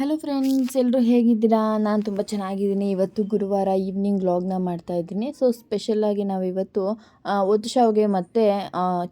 Hello friends ಎಲ್ಲರೂ ಹೇಗಿದ್ದೀರಾ? ನಾನು ತುಂಬ ಚೆನ್ನಾಗಿದ್ದೀನಿ. ಇವತ್ತು ಗುರುವಾರ ಈವ್ನಿಂಗ್ ವ್ಲಾಗ್ನ ಮಾಡ್ತಾ ಇದ್ದೀನಿ. ಸೊ ಸ್ಪೆಷಲಾಗಿ ನಾವು ಇವತ್ತು ಒದ್ದು ಶಾವಿಗೆ ಮತ್ತು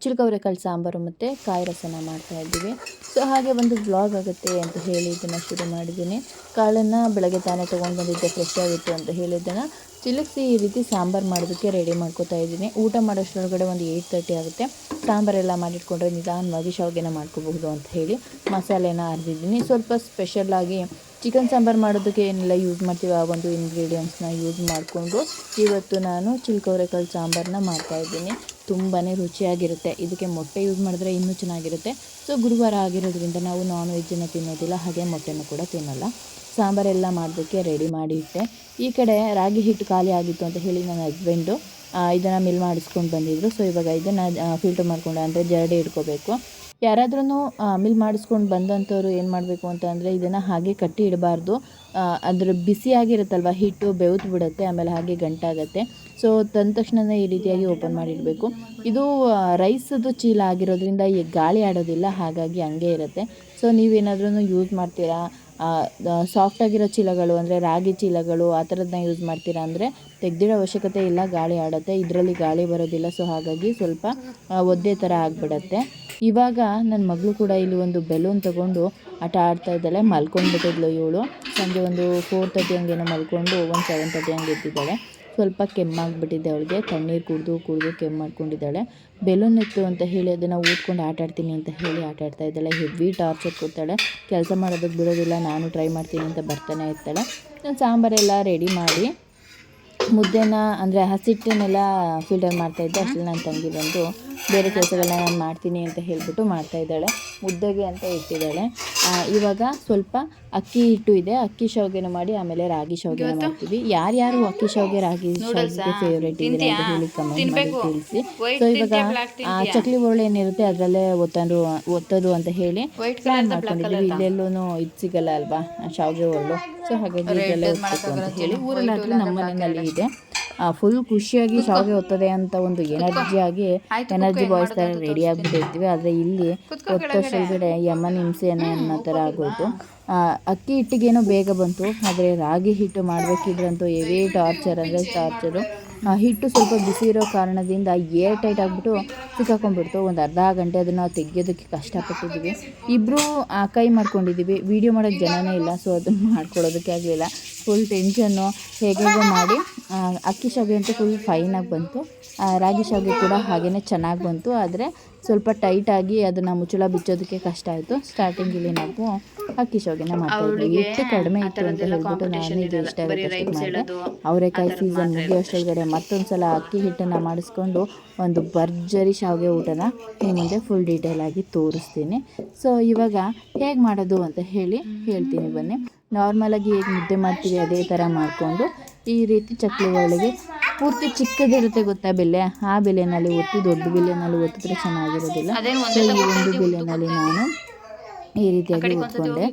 ಚಿಲ್ಕವರೆಕಾಳು ಸಾಂಬಾರು ಮತ್ತು ಕಾಯಿ ರಸನ ಮಾಡ್ತಾ ಇದ್ದೀವಿ. ಸೊ ಹಾಗೆ ಒಂದು ವ್ಲಾಗ್ ಆಗುತ್ತೆ ಅಂತ ಹೇಳಿ ಇದನ್ನು ಶುರು ಮಾಡಿದ್ದೀನಿ. ಕಾಳನ್ನು ಬೆಳಗ್ಗೆ ತಾನೇ ತೊಗೊಂಡು ಬಂದಿದ್ದೆ ಫ್ರೆಶ್ ಆಗಿತ್ತು ಅಂತ ಹೇಳಿದ್ದನ್ನು. ಚಿಲಕ್ಸಿ ಈ ರೀತಿ ಸಾಂಬಾರು ಮಾಡೋದಕ್ಕೆ ರೆಡಿ ಮಾಡ್ಕೋತಾ ಇದ್ದೀನಿ. ಊಟ ಮಾಡೋಷ್ಟರೊಳಗಡೆ ಒಂದು ಏಯ್ಟ್ ತರ್ಟಿ ಆಗುತ್ತೆ. ಸಾಂಬಾರೆಲ್ಲ ಮಾಡಿಟ್ಕೊಂಡ್ರೆ ನಿಧಾನವಾಗಿ ಶಾವಿಗೆನ ಮಾಡ್ಕೋಬಹುದು ಅಂತ ಹೇಳಿ ಮಸಾಲೆನ ಅರ್ದಿದ್ದೀನಿ. ಸ್ವಲ್ಪ ಸ್ಪೆಷಲ್ಲಾಗಿ ಚಿಕನ್ ಸಾಂಬಾರು ಮಾಡೋದಕ್ಕೆ ಏನೆಲ್ಲ ಯೂಸ್ ಮಾಡ್ತೀವಿ ಆ ಒಂದು ಇಂಗ್ರೀಡಿಯೆಂಟ್ಸ್ನ ಯೂಸ್ ಮಾಡಿಕೊಂಡು ಇವತ್ತು ನಾನು ಚಿಲ್ಕವರೆಕಾಳು ಸಾಂಬಾರನ್ನ ಮಾಡ್ತಾಯಿದ್ದೀನಿ ತುಂಬಾ ರುಚಿಯಾಗಿರುತ್ತೆ. ಇದಕ್ಕೆ ಮೊಟ್ಟೆ ಯೂಸ್ ಮಾಡಿದ್ರೆ ಇನ್ನೂ ಚೆನ್ನಾಗಿರುತ್ತೆ. ಸೊ ಗುರುವಾರ ಆಗಿರೋದ್ರಿಂದ ನಾವು ನಾನ್ ವೆಜ್ಜನ್ನು ತಿನ್ನೋದಿಲ್ಲ. ಹಾಗೆ ಮೊಟ್ಟೆನೂ ಕೂಡ ತಿನ್ನಲ್ಲ. ಸಾಂಬಾರೆಲ್ಲ ಮಾಡೋದಕ್ಕೆ ರೆಡಿ ಮಾಡಿ ಇಟ್ಟೆ. ಈ ಕಡೆ ರಾಗಿ ಹಿಟ್ಟು ಖಾಲಿ ಆಗಿತ್ತು ಅಂತ ಹೇಳಿ ನನ್ನ ಹಸ್ಬೆಂಡು ಇದನ್ನು ಮಿಲ್ ಮಾಡಿಸ್ಕೊಂಡು ಬಂದಿದ್ದರು ಸೊ ಇವಾಗ ಇದನ್ನು ಫಿಲ್ಟರ್ ಮಾಡ್ಕೊಂಡು. ಅಂದರೆ ಜರಡಿ ಇಟ್ಕೋಬೇಕು. ಯಾರಾದ್ರೂ ಮಿಲ್ ಮಾಡಿಸ್ಕೊಂಡು ಬಂದಂಥವ್ರು ಏನು ಮಾಡಬೇಕು ಅಂತ ಅಂದರೆ ಇದನ್ನು ಹಾಗೆ ಕಟ್ಟಿ ಇಡಬಾರ್ದು. ಅದ್ರ ಬಿಸಿಯಾಗಿರುತ್ತಲ್ವ ಹಿಟ್ಟು ಬೆವ್ತು ಬಿಡುತ್ತೆ, ಆಮೇಲೆ ಹಾಗೆ ಗಂಟಾಗತ್ತೆ. ಸೊ ತಂದ ತಕ್ಷಣನೇ ಈ ರೀತಿಯಾಗಿ ಓಪನ್ ಮಾಡಿಡಬೇಕು. ಇದು ರೈಸದು ಚೀಲ ಆಗಿರೋದ್ರಿಂದ ಈ ಗಾಳಿ ಆಡೋದಿಲ್ಲ, ಹಾಗಾಗಿ ಹಂಗೆ ಇರುತ್ತೆ. ಸೊ ನೀವೇನಾದ್ರೂ ಯೂಸ್ ಮಾಡ್ತೀರಾ? ಸಾಫ್ಟಾಗಿರೋ ಚೀಲಗಳು ಅಂದರೆ ರಾಗಿ ಚೀಲಗಳು ಆ ಥರದನ್ನ ಯೂಸ್ ಮಾಡ್ತೀರಾ ಅಂದರೆ ತೆಗ್ದಿಡೋ ಅವಶ್ಯಕತೆ ಇಲ್ಲ, ಗಾಳಿ ಆಡುತ್ತೆ, ಇದರಲ್ಲಿ ಗಾಳಿ ಬರೋದಿಲ್ಲ ಸೊ ಹಾಗಾಗಿ ಸ್ವಲ್ಪ ಒದ್ದೆ ಥರ ಆಗಿಬಿಡತ್ತೆ. ಇವಾಗ ನನ್ನ ಮಗಳು ಕೂಡ ಇಲ್ಲಿ ಒಂದು ಬೆಲೂನ್ ತಗೊಂಡು ಆಟ ಆಡ್ತಾ ಇದ್ದಾಳೆ, ಮಲ್ಕೊಂಡ್ಬಿಟ್ಟಿದ್ಲು ಇವಳು. ಸಂಜೆ ಒಂದು ಫೋರ್ ತರ್ಟಿ ಹಂಗೇನೋ ಮಲ್ಕೊಂಡು ಒಂದು ಸೆವೆನ್ ತರ್ಟಿ ಹಂಗೆ ಎದ್ದಿದ್ದಾಳೆ. ಸ್ವಲ್ಪ ಕೆಮ್ಮಾಗ್ಬಿಟ್ಟಿದೆ ಅವಳಿಗೆ. ತಣ್ಣೀರು ಕುಡಿದು ಕುಡಿದು ಕೆಮ್ಮು ಮಾಡ್ಕೊಂಡಿದ್ದಾಳೆ. ಬೆಲೂನ್ ಇತ್ತು ಅಂತ ಹೇಳಿ ಅದನ್ನು ಊದ್ಕೊಂಡು ಆಟ ಆಡ್ತೀನಿ ಅಂತ ಹೇಳಿ ಆಟ ಆಡ್ತಾ ಇದ್ದಾಳೆ. ಹೆವಿ ಟಾರ್ಚರ್ ಕೊಡ್ತಾಳೆ. ಕೆಲಸ ಮಾಡೋದಕ್ಕೆ ಬಿಡೋದಿಲ್ಲ. ನಾನು ಟ್ರೈ ಮಾಡ್ತೀನಿ ಅಂತ ಬರ್ತಾನೆ ಇರ್ತಾಳೆ. ನಾನು ಸಾಂಬಾರೆಲ್ಲ ರೆಡಿ ಮಾಡಿ ಮುದ್ದೆನ ಅಂದರೆ ಹಸಿಟ್ಟನ್ನೆಲ್ಲ ಫಿಲ್ಟರ್ ಮಾಡ್ತಾಯಿದ್ದೆ ಅಷ್ಟರಲ್ಲಿ ನನ್ನ ತಂಗಿ ಬಂದು ಬೇರೆ ಕೆಲಸಗಳನ್ನ ನಾನು ಮಾಡ್ತೀನಿ ಅಂತ ಹೇಳಿಬಿಟ್ಟು ಮಾಡ್ತಾಯಿದ್ದಾಳೆ ಮುದ್ದೆಗೆ ಅಂತ ಇಟ್ಟಿದ್ದಾಳೆ. ಇವಾಗ ಸ್ವಲ್ಪ ಅಕ್ಕಿ ಹಿಟ್ಟು ಇದೆ. ಅಕ್ಕಿ ಶಾವಿಗೆನ ಮಾಡಿ ಆಮೇಲೆ ರಾಗಿ ಶಾವಿಗೆನ ಮಾಡ್ತೀವಿ. ಯಾರ್ಯಾರು ಅಕ್ಕಿ ಶಾವಿಗೆ ರಾಗಿ ಶಾವಿಗೆ ಫೇವ್ರೇಟ್ ಇದೆ ಅಂತ ಹೇಳಿ ಕಮೆಂಟ್ ಮಾಡಿ ತಿಳಿಸಿ. ಸೊ ಇವಾಗ ಚಕ್ಲಿ ಒಳ್ಳೆ ಏನಿರುತ್ತೆ ಅದರಲ್ಲೇ ಒತ್ತಂದು ಒತ್ತದು ಅಂತ ಹೇಳಿ ಪ್ಲಾನ್ ಮಾಡ್ಕೊಂಡಿದ್ದೀವಿ. ಇಲ್ಲೆಲ್ಲೂ ಇದು ಸಿಗಲ್ಲ ಅಲ್ವಾ? ಶಾವಿಗೆ ಒಳ್ಳು ಸೊ ಹಾಗಾಗಿ ಇದೆಲ್ಲ ಅಂತ ಹೇಳಿ. ಊರಲ್ಲಿ ನಮ್ಮ ಮನೆಯಲ್ಲಿ ಇದೆ. ಫುಲ್ ಖುಷಿಯಾಗಿ ಶಾವಿಗೆ ಒತ್ತದೆ ಅಂತ ಒಂದು ಎನರ್ಜಿ ಆಗಿ ಎನರ್ಜಿ ಬಾಯ್ಸ್ ಥರ ರೆಡಿ ಆಗಿಬಿಟ್ಟಿರ್ತೀವಿ ಆದರೆ ಇಲ್ಲಿ ಒತ್ತೋಷ್ಟೊಳಗಡೆ ಯಮನ ಹಿಂಸೆ ಅನ್ನೋ ಅನ್ನೋ ಥರ ಆಗೋಯ್ತು. ಅಕ್ಕಿ ಹಿಟ್ಟಿಗೇನೋ ಬೇಗ ಬಂತು ಆದರೆ ರಾಗಿ ಹಿಟ್ಟು ಮಾಡಬೇಕಿದ್ರಂತೂ ಹೆವಿ ಟಾರ್ಚರ್ ಅಂದರೆ ಟಾರ್ಚರು ಆ ಹಿಟ್ಟು ಸ್ವಲ್ಪ ಬಿಸಿ ಇರೋ ಕಾರಣದಿಂದ ಏರ್ ಟೈಟ್ ಆಗಿಬಿಟ್ಟು ಸಿಕ್ಕಾಕೊಂಡ್ಬಿಡ್ತು. ಒಂದು ಅರ್ಧ ಗಂಟೆ ಅದನ್ನು ತೆಗಿಯೋದಕ್ಕೆ ಕಷ್ಟಪಟ್ಟಿದ್ದೀವಿ. ಇಬ್ಬರು ಕೈ ಮಾಡ್ಕೊಂಡಿದ್ದೀವಿ. ವಿಡಿಯೋ ಮಾಡೋಕ್ಕೆ ಜನನೇ ಇಲ್ಲ ಸೊ ಅದನ್ನು ಮಾಡ್ಕೊಳ್ಳೋದಕ್ಕೆ ಆಗಲಿಲ್ಲ. ಫುಲ್ ಟೆನ್ಷನ್ನು ಹೇಗೆ ಮಾಡಿ ಅಕ್ಕಿ ಶಾವಿಗೆ ಅಂತೂ ಫುಲ್ ಫೈನಾಗಿ ಬಂತು. ರಾಗಿ ಶಾವಿಗೆ ಕೂಡ ಹಾಗೆಯೇ ಚೆನ್ನಾಗಿ ಬಂತು ಆದರೆ ಸ್ವಲ್ಪ ಟೈಟಾಗಿ ಅದನ್ನು ಮುಚ್ಚಳ ಬಿಚ್ಚೋದಕ್ಕೆ ಕಷ್ಟ ಆಯಿತು. ಸ್ಟಾರ್ಟಿಂಗಲ್ಲಿ ನಾವು ಅಕ್ಕಿ ಶಾವಿಗೆನ ಮಾಡ್ತೀವಿ ಹೆಚ್ಚು ಕಡಿಮೆ ಇತ್ತು ಅಂತ ಹೇಳ್ಬಿಟ್ಟು ನಾನು ಇದು ಇಷ್ಟ ಆಗುತ್ತೆ ಮಾಡಿದೆ. ಅವರೆಕಾಯಿ ಸೀಸನ್ ಮುಗಿಯೋಷ್ಟೊಳಗಡೆ ಮತ್ತೊಂದು ಸಲ ಅಕ್ಕಿ ಹಿಟ್ಟನ್ನು ಮಾಡಿಸ್ಕೊಂಡು ಒಂದು ಭರ್ಜರಿ ಶಾವಿಗೆ ಊಟನ ನಿಮ್ಮ ಮುಂದೆ ಫುಲ್ ಡೀಟೇಲ್ ಆಗಿ ತೋರಿಸ್ತೀನಿ. ಸೊ ಇವಾಗ ಹೇಗೆ ಮಾಡೋದು ಅಂತ ಹೇಳಿ ಹೇಳ್ತೀನಿ ಬನ್ನಿ. ನಾರ್ಮಲಾಗಿ ಹೇಗೆ ಮುದ್ದೆ ಮಾಡ್ತೀವಿ ಅದೇ ಥರ ಮಾಡಿಕೊಂಡು ಈ ರೀತಿ ಚಕ್ಲಿ ಒಳಗೆ ಪೂರ್ತಿ ಚಿಕ್ಕದಿರುತ್ತೆ ಗೊತ್ತಾ ಬೆಲೆ? ಆ ಬೆಲೆನಲ್ಲಿ ಒತ್ತಿ ದೊಡ್ಡ ಬೆಲೆನಲ್ಲಿ ಒತ್ತಿದ್ರೆ ಚೆನ್ನಾಗಿರೋದಿಲ್ಲ. ಸೊ ಈ ಒಂದು ಬೆಲೆನಲ್ಲಿ ನಾನು ಈ ರೀತಿಯಾಗಿ ಒತ್ಕೊಂಡೆ.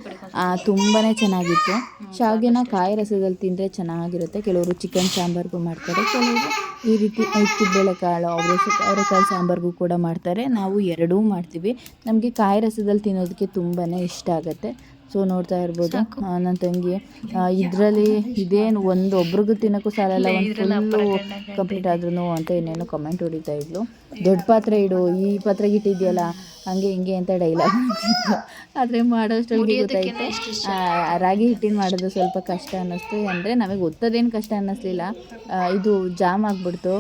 ತುಂಬಾ ಚೆನ್ನಾಗಿತ್ತು. ಶಾವಿಗೆನ ಕಾಯಿ ರಸದಲ್ಲಿ ತಿಂದರೆ ಚೆನ್ನಾಗಿರುತ್ತೆ. ಕೆಲವರು ಚಿಕನ್ ಸಾಂಬಾರ್ಗೂ ಮಾಡ್ತಾರೆ. ಕೆಲವರು ಈ ರೀತಿ ಐದು ಬೇಳೆಕಾಳು ಅವರೆ ಅವರೆಕಾಳು ಸಾಂಬಾರ್ಗೂ ಕೂಡ ಮಾಡ್ತಾರೆ. ನಾವು ಎರಡೂ ಮಾಡ್ತೀವಿ. ನಮಗೆ ಕಾಯಿ ರಸದಲ್ಲಿ ತಿನ್ನೋದಕ್ಕೆ ತುಂಬಾ ಇಷ್ಟ ಆಗುತ್ತೆ. ಸೊ ನೋಡ್ತಾ ಇರ್ಬೋದು. ನನ್ನ ತಂಗಿ. ಇದರಲ್ಲಿ ಇದೇನು ಒಂದು ಒಬ್ರಿಗೂ ತಿನ್ನೋಕ್ಕೂ ಸಾಲಲ್ಲ ಒಂದು ಫುಲ್ಲು ಕಂಪ್ಲೀಟ್ ಆದ್ರೂ ಅಂತ ಏನೇನೋ ಕಮೆಂಟ್ ಹೊಡಿತಾ ಇದ್ಲು. ದೊಡ್ಡ ಪಾತ್ರೆ ಇಡು ಈ ಪಾತ್ರೆಗೆ ಇಟ್ಟಿದ್ಯಲ್ಲ ಹಂಗೆ ಹಿಂಗೆ ಅಂತ ಡೈಲಾಗ್ ಮಾಡ್ತಿದ್ಲು. ಆದರೆ ಮಾಡೋಷ್ಟೊಳಗೆ ಗೊತ್ತಾಯ್ತು. ರಾಗಿ ಹಿಟ್ಟಿನ ಮಾಡೋದು ಸ್ವಲ್ಪ ಕಷ್ಟ ಅನ್ನಿಸ್ತು. ಅಂದರೆ ನಮಗೆ ಗೊತ್ತದೇನು ಕಷ್ಟ ಅನ್ನಿಸ್ಲಿಲ್ಲ. ಇದು ಜಾಮ್ ಆಗಿಬಿಡ್ತು.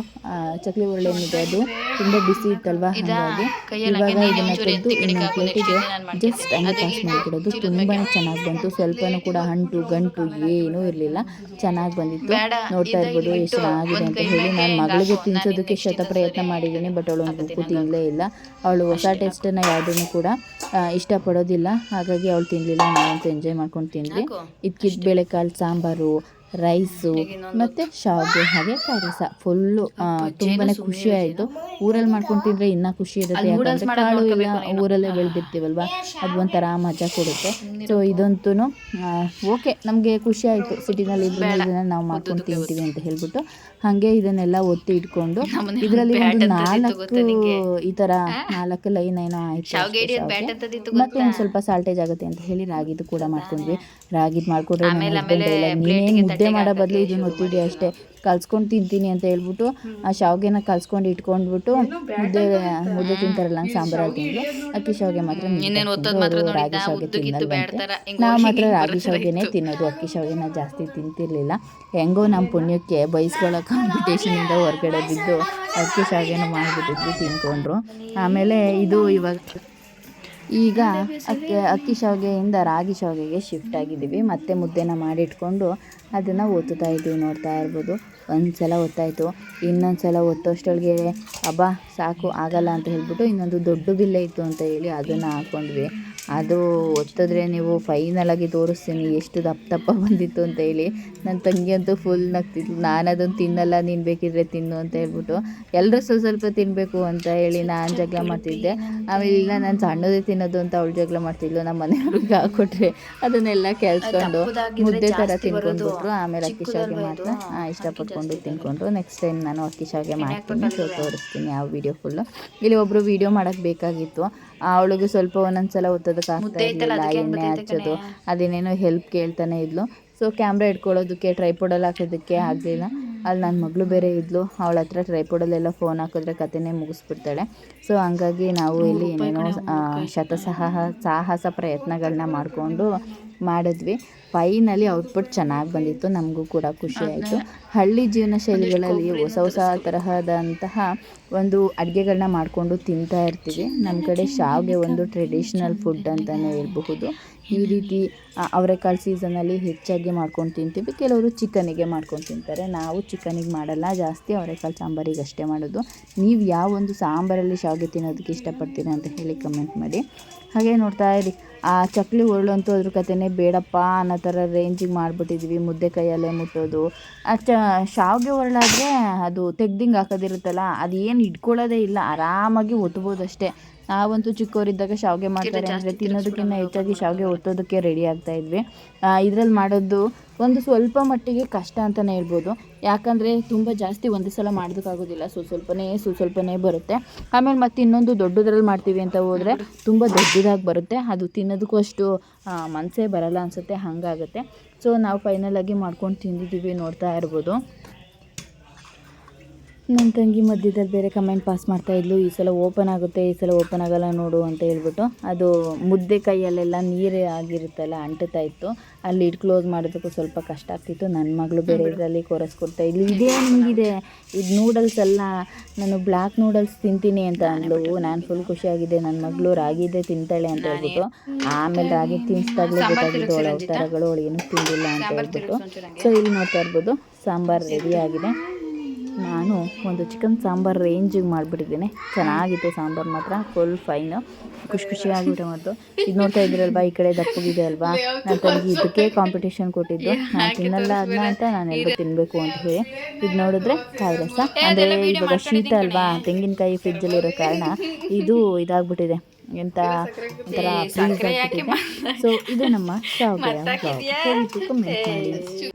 ಚಕ್ಲಿ ಒಳ್ಳೆ ಏನಿದೆ ಅದು? ತುಂಬ ಬಿಸಿ ಇತ್ತಲ್ವಾ? ಹಾಗಾಗಿ ಇವಾಗ ಇದನ್ನ ತೆಗೆದು ಇನ್ನೊಂದು ಪ್ಲೇಟಿಗೆ ಜಸ್ಟ್ ಹಂಗೆ ಪಾಸ್ ಮಾಡಿಬಿಡೋದು. ತುಂಬಾ ಚೆನ್ನಾಗಿ ಬಂತು. ಸ್ವಲ್ಪನೂ ಕೂಡ ಹಂಟು ಗಂಟು ಏನೂ ಇರಲಿಲ್ಲ. ಚೆನ್ನಾಗಿ ಬಂದಿತ್ತು. ನೋಡ್ತಾ ಇರ್ಬೋದು ಎಷ್ಟು ಚೆನ್ನಾಗಿದೆ ಅಂತ ಹೇಳಿ ನಾನು ಮಗಳಿಗೆ ತಿನ್ಸೋದಕ್ಕೆ ಶತ ಪ್ರಯತ್ನ ಮಾಡಿದ್ದೀನಿ ಬಟ್ ಅವಳು ಒಂದು ತಿನ್ನಲೇ ಇಲ್ಲ. ಅವಳು ಹೊಸ ಟೇಸ್ಟನ್ನು ಯಾವುದನ್ನು ಕೂಡ ಇಷ್ಟಪಡೋದಿಲ್ಲ. ಹಾಗಾಗಿ ಅವಳು ತಿನ್ನಲಿಲ್ಲ ನಾನಂತೂ ಎಂಜಾಯ್ ಮಾಡ್ಕೊಂಡು ತಿಂದ್ವಿ. ಇದಕ್ಕಿದ್ದ ಬೇಳೆಕಾಳು ಸಾಂಬಾರು ರೈಸು ಮತ್ತು ಶಾವಿಗೆ ಹಾಗೆ ಪಾಯಸ ಫುಲ್ಲು ತುಂಬಾ ಖುಷಿ ಆಯಿತು. ಊರಲ್ಲಿ ಮಾಡ್ಕೊಂಡು ತಿಂದರೆ ಇನ್ನೂ ಖುಷಿ ಇರುತ್ತೆ. ಯಾಕಂದರೆ ಕಾಳು ಊರಲ್ಲೇ ಬೆಳೆದಿರ್ತೀವಲ್ವ? ಅದು ಒಂಥರ ಮಜಾ ಕೊಡುತ್ತೆ. ಸೊ ಇದಂತೂ ಓಕೆ ನಮಗೆ ಖುಷಿ ಆಯಿತು. ಸಿಟಿನಲ್ಲಿ ಇದ್ರೂ ಇದನ್ನು ನಾವು ಮಾಡ್ಕೊಂಡು ತಿಂತೀವಿ ಅಂತ ಹೇಳ್ಬಿಟ್ಟು ಹಾಗೆ ಇದನ್ನೆಲ್ಲ ಒತ್ತಿ ಇಟ್ಕೊಂಡು ಇದರಲ್ಲಿ ಒಂದು ನಾಲ್ಕು ಈ ಥರ ನಾಲ್ಕು ಲೈನ್ ಏನೋ ಆಯಿತು ಮತ್ತೆ ಒಂದು ಸ್ವಲ್ಪ ಸಾಲ್ಟೇಜ್ ಆಗುತ್ತೆ ಅಂತ ಹೇಳಿ ರಾಗಿದು ಕೂಡ ಮಾಡ್ಕೊಂಡ್ವಿ. ರಾಗಿದ್ ಮಾಡ್ಕೊಂಡ್ರೆ ಮುದ್ದೆ ಮುದ್ದೆ ಮಾಡೋ ಬದಲು ಇದು ಒತ್ತಿಡಿ ಅಷ್ಟೇ. ಕಲ್ಸ್ಕೊಂಡು ತಿಂತೀನಿ ಅಂತ ಹೇಳ್ಬಿಟ್ಟು ಆ ಶಾವ್ಗೆನ ಕಲ್ಸ್ಕೊಂಡು ಇಟ್ಕೊಂಡ್ಬಿಟ್ಟು ಮುದ್ದೆ ಮುದ್ದೆ ತಿಂತಾರಲ್ಲ ಹಂಗೆ ಸಾಂಬಾರು ತಿಂದು ಅಕ್ಕಿ ಶಾವ್ಗೆ ಮಾತ್ರ ರಾಗಿ ಶಾವಿಗೆ ತಿನ್ನಲ್ವಂತೆ ನಾವು ಮಾತ್ರ ರಾಗಿ ಶಾವ್ಗೆನೇ ತಿನ್ನೋದು. ಅಕ್ಕಿ ಶಾವಿಗೆನ ಜಾಸ್ತಿ ತಿಂತಿರ್ಲಿಲ್ಲ. ಹೆಂಗೋ ನಮ್ಮ ಪುಣ್ಯಕ್ಕೆ ಬಯಸ್ಕೊಳ್ಳೋ ಕಾಂಪಿಟೇಷನಿಂದ ಹೊರಗಡೆ ಬಿದ್ದು ಅಕ್ಕಿ ಶಾವಿಗೆನ ಮಾಡಿಬಿಟ್ಟಿದ್ವಿ ತಿನ್ಕೊಂಡ್ರು. ಆಮೇಲೆ ಇದು ಇವಾಗ ಈಗ ಅಕ್ಕಿ ಅಕ್ಕಿ ಶಾವಿಗೆಯಿಂದ ರಾಗಿ ಶಾವಿಗೆಗೆ ಶಿಫ್ಟ್ ಆಗಿದ್ದೀವಿ. ಮತ್ತೆ ಮುದ್ದೆನ ಮಾಡಿಟ್ಕೊಂಡು ಅದನ್ನು ಒತ್ತುತ್ತಾ ಇದ್ದೀವಿ ನೋಡ್ತಾ ಇರ್ಬೋದು. ಒಂದು ಸಲ ಒತ್ತಾಯಿತು. ಇನ್ನೊಂದು ಸಲ ಒತ್ತೋಷ್ಟೊಳಗೆ ಅಬ್ಬಾ ಸಾಕು, ಆಗಲ್ಲ ಅಂತ ಹೇಳ್ಬಿಟ್ಟು ಇನ್ನೊಂದು ದೊಡ್ಡ ಬಿಲ್ಲೆ ಇತ್ತು ಅಂತ ಹೇಳಿ ಅದನ್ನು ಹಾಕ್ಕೊಂಡ್ವಿ ಅದು ಒತ್ತಿದ್ರೆ ನೀವು ಫೈನಲಾಗಿ ತೋರಿಸ್ತೀನಿ ಎಷ್ಟು ದಪ್ಪ ದಪ್ಪ ಬಂದಿತ್ತು ಅಂತ ಹೇಳಿ. ನನ್ನ ತಂಗಿ ಅಂತೂ ಫುಲ್ ನಗ್ತಿತ್ತು ನಾನು ಅದನ್ನು ತಿನ್ನಲ್ಲ ನೀನು ಬೇಕಿದ್ರೆ ತಿನ್ನು ಅಂತ ಹೇಳ್ಬಿಟ್ಟು ಎಲ್ಲರೂ ಸ್ವಲ್ಪ ಸ್ವಲ್ಪ ತಿನ್ನಬೇಕು ಅಂತ ಹೇಳಿ ನಾನು ಜಗಳ ಮಾಡ್ತಿದ್ದೆ. ಆಮೇಲೆ ಇಲ್ಲ ನಾನು ಸಣ್ಣದೇ ತಿನ್ನೋದು ಅಂತ ಅವಳು ಜಗಳ ಮಾಡ್ತಿದ್ಲು. ನಮ್ಮ ಮನೆಯವ್ರಿಗೆ ಹಾಕ್ಕೊಟ್ರೆ ಅದನ್ನೆಲ್ಲ ಕೆಲ್ಸ್ಕೊಂಡು ಮುದ್ದೆ ಥರ ತಿನ್ಕೊಂಡ್ಬಿಟ್ರು. ಆಮೇಲೆ ಅಕ್ಕಿ ಶಾವಿಗೆ ಮಾತ್ರ ಆ, ಇಷ್ಟಪಟ್ಕೊಂಡು ತಿನ್ಕೊಂಡ್ರು. ನೆಕ್ಸ್ಟ್ ಟೈಮ್ ನಾನು ಅಕ್ಕಿ ಶಾವಿಗೆ ಮಾಡ್ತೀನಿ. ಸೊ ತೋರಿಸ್ತೀನಿ ಯಾವ ವಿಡಿಯೋ ಫುಲ್ಲು ಇಲ್ಲಿ ಒಬ್ಬರು ವಿಡಿಯೋ ಮಾಡೋಕ್ಕೆ ಬೇಕಾಗಿತ್ತು. ಅವಳಿಗೆ ಸ್ವಲ್ಪ ಒಂದೊಂದ್ಸಲ ಒತ್ತೋದಕ್ಕೆ ಆಗ್ತಾ ಇರಲಿಲ್ಲ ಎಣ್ಣೆ ಹಚ್ಚೋದು ಅದೇನೇನೋ ಹೆಲ್ಪ್ ಕೇಳ್ತಾನೆ ಇದ್ಲು. ಸೊ ಕ್ಯಾಮ್ರಾ ಇಟ್ಕೊಳ್ಳೋದಕ್ಕೆ ಟ್ರೈಪೋಡಲ್ಲಿ ಹಾಕೋದಕ್ಕೆ ಆಗಲಿಲ್ಲ. ಅಲ್ಲಿ ನನ್ನ ಮಗಳು ಬೇರೆ ಇದ್ಲು. ಅವಳ ಹತ್ರ ಟ್ರೈಪೋಡಲ್ಲೆಲ್ಲ ಫೋನ್ ಹಾಕಿದ್ರೆ ಕತೆನೇ ಮುಗಿಸ್ಬಿಡ್ತಾಳೆ. ಸೊ ಹಂಗಾಗಿ ನಾವು ಇಲ್ಲಿ ಏನೇನೋ ಶತಸಾಹ ಶತಸಹ ಸಾಹಸ ಪ್ರಯತ್ನಗಳನ್ನ ಮಾಡಿಕೊಂಡು ಮಾಡಿದ್ವಿ. ಫೈನಲಿ ಔಟ್ಪುಟ್ ಚೆನ್ನಾಗಿ ಬಂದಿತ್ತು. ನಮಗೂ ಕೂಡ ಖುಷಿ ಆಯಿತು. ಹಳ್ಳಿ ಜೀವನ ಶೈಲಿಗಳಲ್ಲಿ ಹೊಸ ಹೊಸ ತರಹದಂತಹ ಒಂದು ಅಡುಗೆಗಳನ್ನ ಮಾಡಿಕೊಂಡು ತಿಂತಾ ಇರ್ತೀವಿ. ನಮ್ಮ ಕಡೆ ಶಾವಿಗೆ ಒಂದು ಟ್ರೆಡಿಷ್ನಲ್ ಫುಡ್ ಅಂತಲೇ ಹೇಳ್ಬಹುದು. ಈ ರೀತಿ ಅವರೆಕಾಳು ಸೀಸನಲ್ಲಿ ಹೆಚ್ಚಾಗಿ ಮಾಡ್ಕೊಂಡು ತಿಂತೀವಿ. ಕೆಲವರು ಚಿಕನಿಗೆ ಮಾಡ್ಕೊಂಡು ತಿಂತಾರೆ. ನಾವು ಚಿಕನಿಗೆ ಮಾಡಲ್ಲ. ಜಾಸ್ತಿ ಅವರೆಕಾಳು ಸಾಂಬಾರಿಗೆ ಅಷ್ಟೇ ಮಾಡೋದು. ನೀವು ಯಾವ ಒಂದು ಸಾಂಬಾರಲ್ಲಿ ಶಾವಿಗೆ ತಿನ್ನೋದಕ್ಕೆ ಇಷ್ಟಪಡ್ತೀರಾ ಅಂತ ಹೇಳಿ ಕಮೆಂಟ್ ಮಾಡಿ. ಹಾಗೆ ನೋಡ್ತಾ ಇರಿ. ಆ ಚಕ್ಲಿ ಉರುಳಂತೂ ಅದ್ರ ಕಥೆನೇ ಬೇಡಪ್ಪ ಅನ್ನೋ ಥರ ರೇಂಜಿಗೆ ಮಾಡಿಬಿಟ್ಟಿದ್ವಿ. ಮುದ್ದೆ ಕೈಯಲ್ಲೇ ಮುಟ್ಟೋದು. ಚ, ಶಾವಿಗೆ ಉರುಳಾದರೆ ಅದು ತೆಗ್ದಿಂಗೆ ಹಾಕೋದಿರುತ್ತಲ್ಲ ಅದು ಏನು ಇಲ್ಲ. ಆರಾಮಾಗಿ ಒತ್ಬೋದು ಅಷ್ಟೇ. ನಾವಂತೂ ಚಿಕ್ಕವರಿದ್ದಾಗ ಶಾವಿಗೆ ಮಾಡ್ತಾರೆ ಅಂದರೆ ತಿನ್ನೋದಕ್ಕಿಂತ ಹೆಚ್ಚಾಗಿ ಶಾವಿಗೆ ಒತ್ತೋದಕ್ಕೆ ರೆಡಿ ಆಗ್ತಾ ಇದ್ವಿ. ಇದರಲ್ಲಿ ಮಾಡೋದು ಒಂದು ಸ್ವಲ್ಪ ಮಟ್ಟಿಗೆ ಕಷ್ಟ ಅಂತಲೇ ಹೇಳ್ಬೋದು. ಯಾಕಂದರೆ ತುಂಬ ಜಾಸ್ತಿ ಒಂದೇ ಸಲ ಮಾಡೋದಕ್ಕಾಗೋದಿಲ್ಲ. ಸ್ವಲ್ಪ ಸ್ವಲ್ಪನೇ ಸ್ವಲ್ಪ ಸ್ವಲ್ಪನೇ ಬರುತ್ತೆ. ಆಮೇಲೆ ಮತ್ತೆ ಇನ್ನೊಂದು ದೊಡ್ಡದ್ರಲ್ಲಿ ಮಾಡ್ತೀವಿ ಅಂತ ಹೋದರೆ ತುಂಬ ದೊಡ್ಡದಾಗಿ ಬರುತ್ತೆ. ಅದು ತಿನ್ನೋದಕ್ಕೂ ಅಷ್ಟು ಮನಸ್ಸೇ ಬರಲ್ಲ ಅನಿಸುತ್ತೆ. ಹಾಗಾಗುತ್ತೆ. ಸೊ ನಾವು ಫೈನಲಾಗಿ ಮಾಡ್ಕೊಂಡು ತಿಂದಿದ್ದೀವಿ ನೋಡ್ತಾ ಇರ್ಬೋದು. ನನ್ನ ತಂಗಿ ಮಧ್ಯದಲ್ಲಿ ಬೇರೆ ಕಮೆಂಟ್ ಪಾಸ್ ಮಾಡ್ತಾ ಇದ್ಲು. ಈ ಸಲ ಓಪನ್ ಆಗುತ್ತೆ ಈ ಸಲ ಓಪನ್ ಆಗಲ್ಲ ನೋಡು ಅಂತ ಹೇಳ್ಬಿಟ್ಟು ಅದು ಮುದ್ದೆ ಕೈಯಲ್ಲೆಲ್ಲ ನೀರೇ ಆಗಿರುತ್ತಲ್ಲ ಅಂಟುತ್ತಾ ಇತ್ತು. ಅಲ್ಲಿ ಇಟ್ಟು ಕ್ಲೋಸ್ ಮಾಡೋದಕ್ಕೂ ಸ್ವಲ್ಪ ಕಷ್ಟ ಆಗ್ತಿತ್ತು. ನನ್ನ ಮಗಳು ಬೇರೆ ಇದರಲ್ಲಿ ಕೊರಸ್ಕೊಡ್ತಾ ಇದ್ಲು. ಇದೇ ನಿಮಗಿದೆ ಇದು ನೂಡಲ್ಸ್ ಅಲ್ಲ. ನಾನು ಬ್ಲ್ಯಾಕ್ ನೂಡಲ್ಸ್ ತಿಂತೀನಿ ಅಂತ ಅಂದ್ಲು. ನಾನು ಫುಲ್ ಖುಷಿಯಾಗಿದೆ ನನ್ನ ಮಗಳು ರಾಗಿದೇ ತಿಂತಾಳೆ ಅಂತ ಹೇಳ್ಬಿಟ್ಟು ಆಮೇಲೆ ರಾಗಿ ತಿನ್ನಿಸ್ದಾಗಲೇ ಗೊತ್ತಾಗಿದ್ದು ಅವಳ ಅವತಾರಗಳು. ಅವಳು ಏನೂ ತಿಂದಿಲ್ಲ ಅಂತ ಹೇಳ್ಬಿಟ್ಟು ಸೊ ಇಲ್ಲಿ ನೋಡ್ತಾ ಇರ್ಬೋದು. ಸಾಂಬಾರು ರೆಡಿ ಆಗಿದೆ. ನಾನು ಒಂದು ಚಿಕನ್ ಸಾಂಬಾರು ರೇಂಜಿಗೆ ಮಾಡಿಬಿಟ್ಟಿದ್ದೀನಿ. ಚೆನ್ನಾಗಿತ್ತು ಸಾಂಬಾರು ಮಾತ್ರ ಫುಲ್ ಫೈನು ಖುಷಿ ಖುಷಿಯಾಗಿಬಿಟ್ಟು ಮತ್ತು ಇದು ನೋಡ್ತಾ ಇದ್ದೀರಲ್ವಾ ಈ ಕಡೆ ದಪ್ಪಗಿದೆ ಅಲ್ವಾ? ನನ್ನ ತಂಗಿ ಇದಕ್ಕೆ ಕಾಂಪಿಟೇಷನ್ ಕೊಟ್ಟಿದ್ದು. ನಾನು ತಿನ್ನಲ್ಲ ಅದನ್ನ ಅಂತ ನಾನು ಎಲ್ಲರೂ ತಿನ್ನಬೇಕು ಅಂತ ಹೇಳಿ. ಇದು ನೋಡಿದ್ರೆ ಕಾಯಿ ರಸ. ಅಂದರೆ ಇವಾಗ ಶೀತ ಅಲ್ವಾ ತೆಂಗಿನಕಾಯಿ ಫ್ರಿಜ್ಜಲ್ಲಿರೋ ಕಾರಣ ಇದು ಇದಾಗ್ಬಿಟ್ಟಿದೆ. ಎಂತ ಒಂಥರ ಫ್ರೀಸ್ ಆಗಿಬಿಟ್ಟಿದೆ. ಸೊ ಇದು ನಮ್ಮ ಶಾವಿಗೆ ಕಮೆಂಟ್ ಮಾಡಿ.